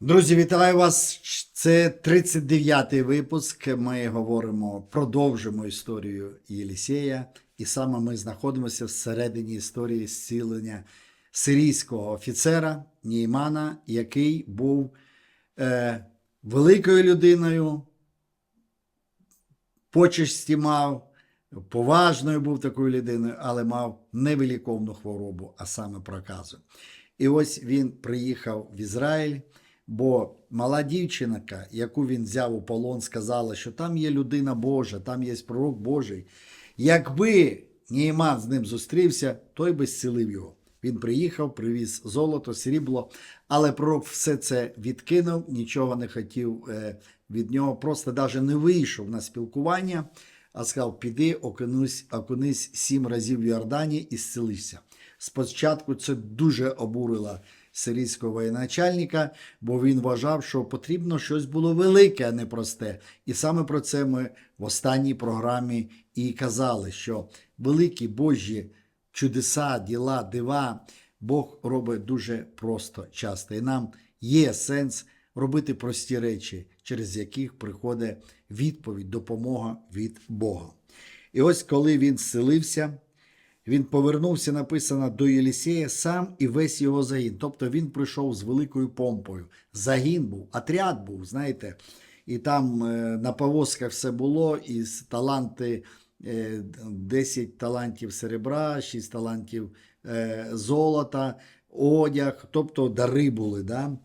Друзі, вітаю вас! Це 39-й випуск. Ми говоримо, продовжимо історію Єлісея. І саме ми знаходимося всередині історії зцілення сирійського офіцера Ніймана, який був е, великою людиною, почесті мав, поважною був такою людиною, але мав невиліковну хворобу, а саме проказу. І ось він приїхав в Ізраїль, бо мала дівчинка, яку він взяв у полон, сказала, що там є людина Божа, там є пророк Божий. Якби Нейман з ним зустрівся, той би зцілив його. Він приїхав, привіз золото, срібло, але пророк все це відкинув, нічого не хотів е, від нього, просто навіть не вийшов на спілкування, а сказав: піди, окунись, окунись сім разів в Йордані і зцілися. Спочатку це дуже обурило сирійського воєначальника, бо він вважав, що потрібно щось було велике, а не просте. І саме про це ми в останній програмі і казали, що великі Божі чудеса, діла, дива Бог робить дуже просто часто. І нам є сенс робити прості речі, через яких приходить відповідь, допомога від Бога. І ось коли він зцілився, він повернувся, написано, до Єлісея сам і весь його загін. Тобто він прийшов з великою помпою. Загін був, отряд був, знаєте, і там е, на повозках все було, і таланти, е, 10 талантів серебра, 6 талантів е, золота, одяг, тобто дари були. Да?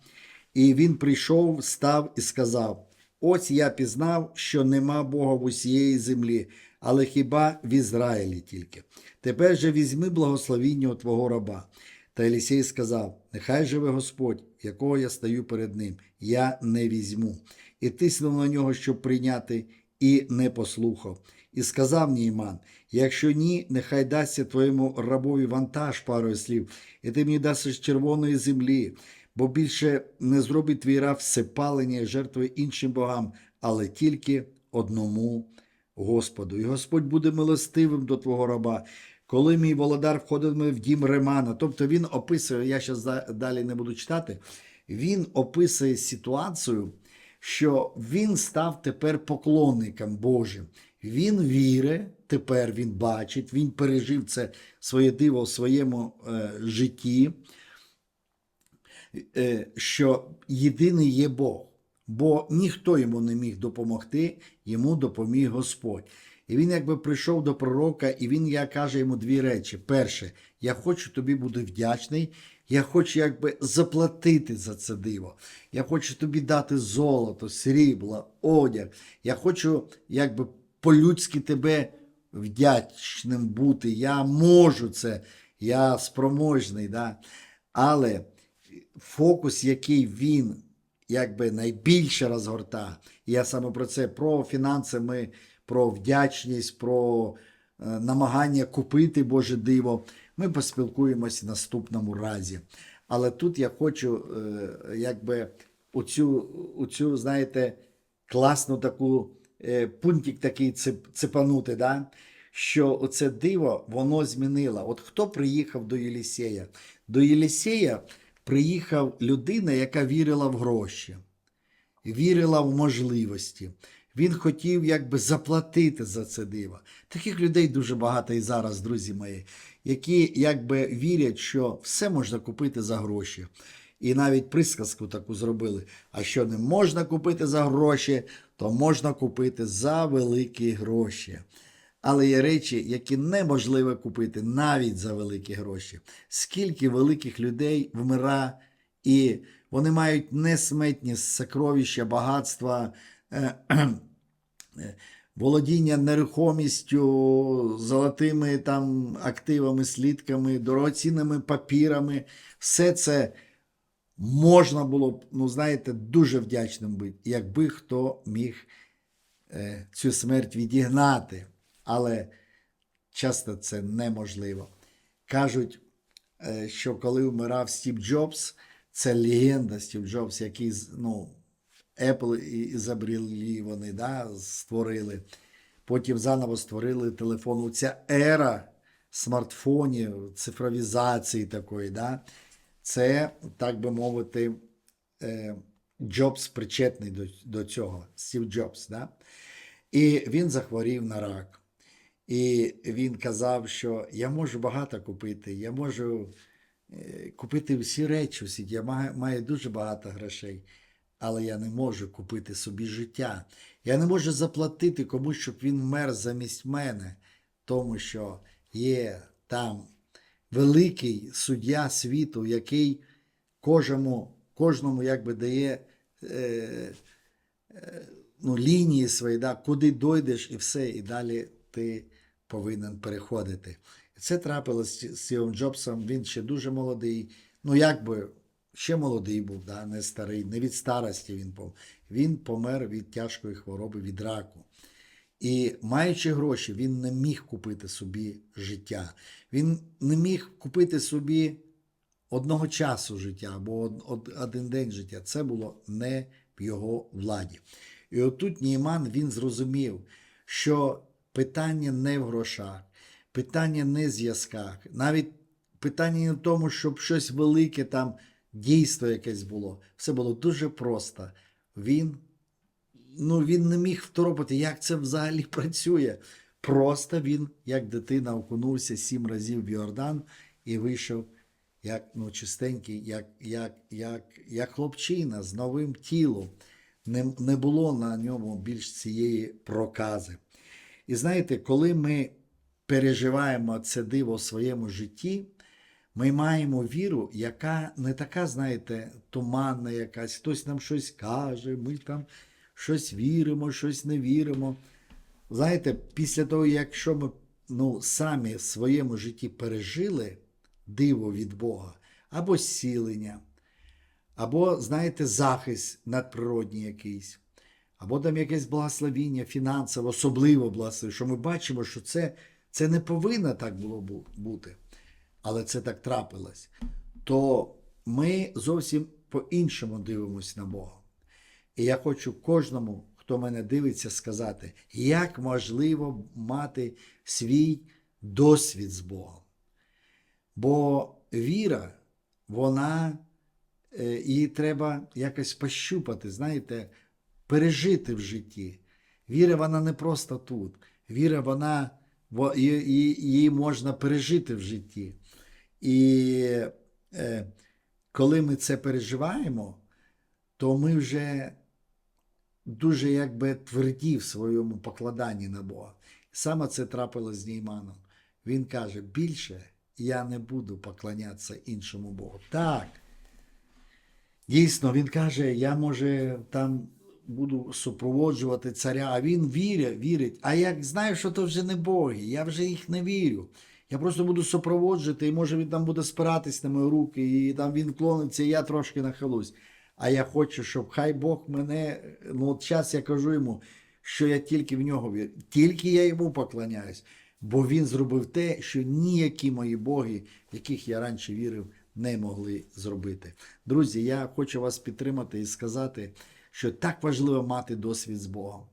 І він прийшов, став і сказав: Ось я пізнав, що нема Бога в усієї землі, але хіба в Ізраїлі тільки. Тепер же візьми благословіння твого раба. Та Елісей сказав: Нехай живе Господь, якого я стою перед ним, я не візьму. І тиснув на нього, щоб прийняти, і не послухав. І сказав Нійман: Якщо ні, нехай дасться твоєму рабові вантаж парою слів, і ти мені дасиш червоної землі, бо більше не зробить твій раб всепалення і жертви іншим богам, але тільки одному Господу. І Господь буде милостивим до твого раба. Коли мій володар входитиме в дім Ремана, тобто він описує, я зараз далі не буду читати, він описує ситуацію, що він став тепер поклонником Божим. Він вірить, тепер він бачить, він пережив це своє диво в своєму е, житті, е, що єдиний є Бог, бо ніхто йому не міг допомогти, йому допоміг Господь. І він якби прийшов до пророка, і він я каже йому дві речі. Перше, я хочу тобі бути вдячний. Я хочу якби заплатити за це диво. Я хочу тобі дати золото, срібло, одяг. Я хочу якби по-людськи тебе вдячним бути. Я можу це, я спроможний. Да? Але фокус, який він якби найбільше розгорта, я саме про це, про фінанси ми про вдячність, про е, намагання купити Боже диво. Ми поспілкуємося в наступному разі. Але тут я хочу, е, якби оцю, оцю знаєте, класну таку е, пунктик такий цепанути, да? що оце диво воно змінило. От хто приїхав до Єлісея? До Єлісея приїхав людина, яка вірила в гроші, вірила в можливості. Він хотів якби заплатити за це диво. Таких людей дуже багато і зараз, друзі мої, які якби вірять, що все можна купити за гроші. І навіть присказку таку зробили. А що не можна купити за гроші, то можна купити за великі гроші. Але є речі, які неможливо купити навіть за великі гроші. Скільки великих людей вмира, і вони мають несметні сокровища, багатства, е, е, володіння нерухомістю, золотими там активами, слідками, дорогоцінними папірами. Все це можна було б, ну знаєте, дуже вдячним бути, якби хто міг е, цю смерть відігнати. Але часто це неможливо. Кажуть, е, що коли вмирав Стів Джобс, це легенда Стів Джобс, який ну, Apple і- вони, да, створили. Потім заново створили телефон. Ця ера смартфонів, цифровізації такої, да, це, так би мовити, е, Джобс причетний до, до цього, Стів Джобс. Да? І він захворів на рак. І він казав, що я можу багато купити, я можу е, купити всі речі світі, я маю дуже багато грошей, але я не можу купити собі життя. Я не можу заплатити комусь, щоб він вмер замість мене, тому що є там великий суддя світу, який кожному, кожному якби дає е, е, ну, лінії свої, да, куди дойдеш і все, і далі ти повинен переходити. Це трапилось з Стівом Джобсом, він ще дуже молодий, ну якби ще молодий був, да, не старий, не від старості він помер. Він помер від тяжкої хвороби, від раку. І маючи гроші, він не міг купити собі життя. Він не міг купити собі одного часу життя або од- од- один день життя. Це було не в його владі. І отут Німан він зрозумів, що питання не в грошах, питання не в зв'язках, навіть питання не в тому, щоб щось велике там дійство якесь було. Все було дуже просто. Він ну, він не міг второпати, як це взагалі працює. Просто він, як дитина, окунувся сім разів в Йордан і вийшов як ну, чистенький, як, як, як, як хлопчина з новим тілом. Не, не було на ньому більш цієї прокази. І знаєте, коли ми переживаємо це диво в своєму житті, ми маємо віру, яка не така, знаєте, туманна якась, хтось нам щось каже, ми там щось віримо, щось не віримо. Знаєте, після того, якщо ми ну, самі в своєму житті пережили диво від Бога, або зцілення, або, знаєте, захист надприродній якийсь, або там якесь благословіння, фінансове, особливо благословення, що ми бачимо, що це, це не повинно так було бути, але це так трапилось, то ми зовсім по-іншому дивимося на Бога. І я хочу кожному, хто мене дивиться, сказати, як можливо мати свій досвід з Богом. Бо віра, вона, е, її треба якось пощупати, знаєте, пережити в житті. Віра, вона не просто тут. Віра, вона, її, можна пережити в житті. І е, коли ми це переживаємо, то ми вже дуже якби тверді в своєму покладанні на Бога. Саме це трапилось з Нейманом. Він каже: більше я не буду поклонятися іншому Богу. Так. Дійсно, він каже, я може там буду супроводжувати царя, а він вірить, вірить. А як знаю, що то вже не боги, я вже їх не вірю. Я просто буду супроводжувати, і може він там буде спиратись на мої руки, і там він клониться, і я трошки нахилусь. А я хочу, щоб хай Бог мене, ну от час я кажу йому, що я тільки в нього вірю, тільки я йому поклоняюсь, бо він зробив те, що ніякі мої боги, в яких я раніше вірив, не могли зробити. Друзі, я хочу вас підтримати і сказати, що так важливо мати досвід з Богом.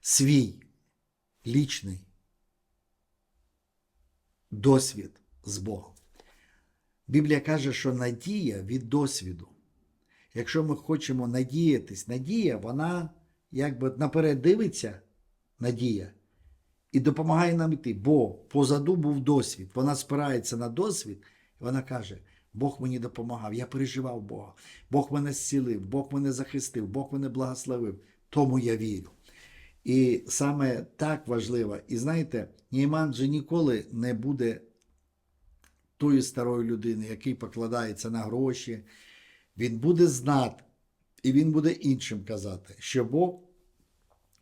Свій лічний досвід з Богом. Біблія каже, що надія від досвіду. Якщо ми хочемо надіятись, надія, вона якби наперед дивиться, надія, і допомагає нам йти. Бо позаду був досвід. Вона спирається на досвід, і вона каже: Бог мені допомагав, я переживав Бога, Бог мене зцілив, Бог мене захистив, Бог мене благословив, тому я вірю. І саме так важливо. І знаєте, Нейман же ніколи не буде тої старої людини, який покладається на гроші. Він буде знати, і він буде іншим казати, що Бог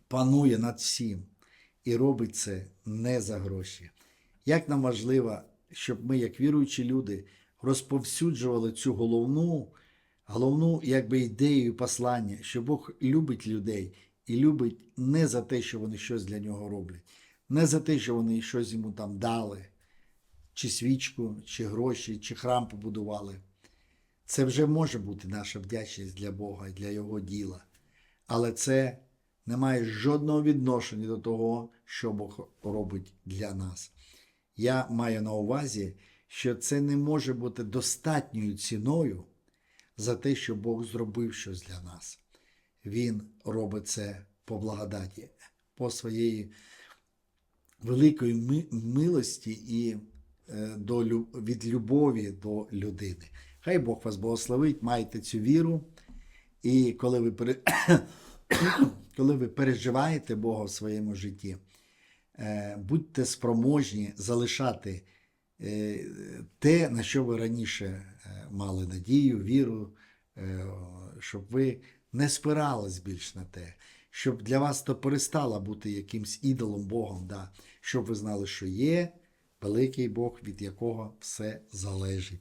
панує над всім і робить це не за гроші. Як нам важливо, щоб ми, як віруючі люди, розповсюджували цю головну, головну якби, ідею послання, що Бог любить людей і любить не за те, що вони щось для нього роблять, не за те, що вони щось йому там дали, чи свічку, чи гроші, чи храм побудували. Це вже може бути наша вдячність для Бога і для Його діла. Але це не має жодного відношення до того, що Бог робить для нас. Я маю на увазі, що це не може бути достатньою ціною за те, що Бог зробив щось для нас. Він робить це по благодаті, по своєї великої ми- милості і е, до, від любові до людини. Хай Бог вас благословить, майте цю віру. І коли ви, коли ви переживаєте Бога в своєму житті, е, будьте спроможні залишати те, на що ви раніше е, мали надію, віру, е, щоб ви не спирались більш на те, щоб для вас то перестало бути якимсь ідолом Богом, да, щоб ви знали, що є великий Бог, від якого все залежить.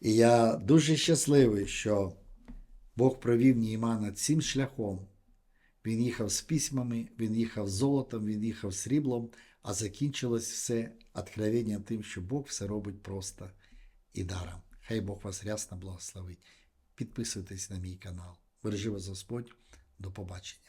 І я дуже щасливий, що Бог провів Ніймана цим шляхом. Він їхав з письмами, він їхав з золотом, він їхав з сріблом, а закінчилось все откровенням тим, що Бог все робить просто і даром. Хай Бог вас рясно благословить. Підписуйтесь на мій канал. Бережи вас Господь. До побачення.